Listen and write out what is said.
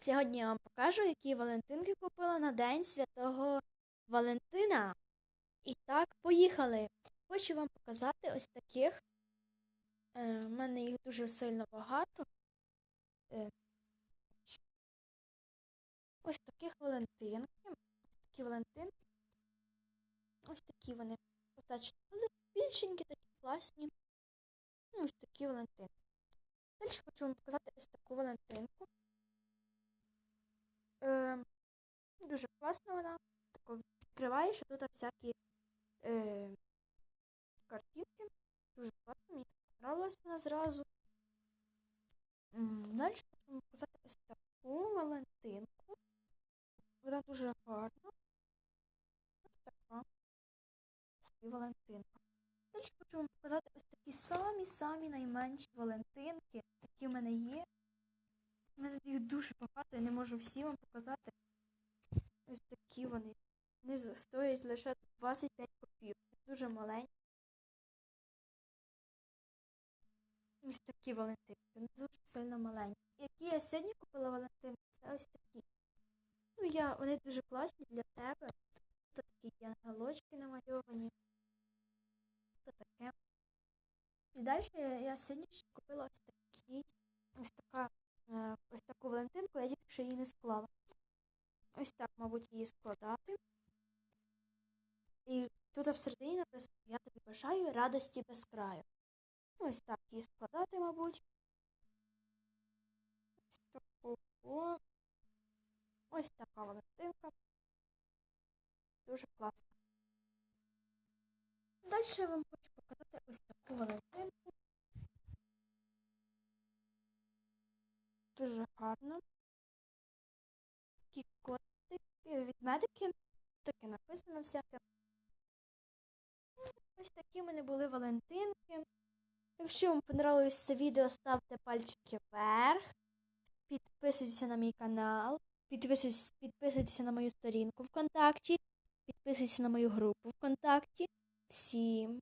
Сьогодні я вам покажу, які Валентинки купила на День Святого Валентина. І так, поїхали. Хочу вам показати ось таких. Е, У мене їх дуже сильно багато. Е, ось таких Валентинки. Ось такі Валентинки. Ось такі вони достатньо більшенькі, такі класні. Ну, Ось такі Валентинки. Далі хочу вам показати ось таку Валентинку. Дуже класна вона. Тако відкриваєш, а тут всякі е, картинки. Дуже класно, мені так понравилась вона зразу. Далі вам показати ось таку Валентинку. Вона дуже гарна. Ось така. Валентинка. Далі хочу вам показати ось такі самі-самі найменші Валентинки, які в мене є. У мене їх дуже багато, я не можу всі вам показати. Ось такі вони. Вони стоять лише 25 копійок. Дуже маленькі. Ось такі Валентинки. Вони дуже сильно маленькі. Які я сьогодні купила Валентинки, це ось такі. Ну, я, вони дуже класні для тебе. Тут такі є ангелочки намальовані. Тут таке. І далі я, сьогодні ще купила ось такий, ось така Е, ось таку Валентинку, я тільки що її не склала. Ось так, мабуть, її складати. І тут всередині написано Я тобі бажаю радості без краю. Ось так її складати, мабуть. Ось така Валентинка. Дуже класна. Далі я вам хочу показати ось таку Валентинку. Дуже гарно. Котики, відмедики. Таке написано всяке. Ось такі мене були Валентинки. Якщо вам понравилось це відео, ставте пальчики вверх. Підписуйтесь на мій канал. Підписуйтесь, підписуйтесь на мою сторінку ВКонтакті. Підписуйтесь на мою групу ВКонтакті. Всім!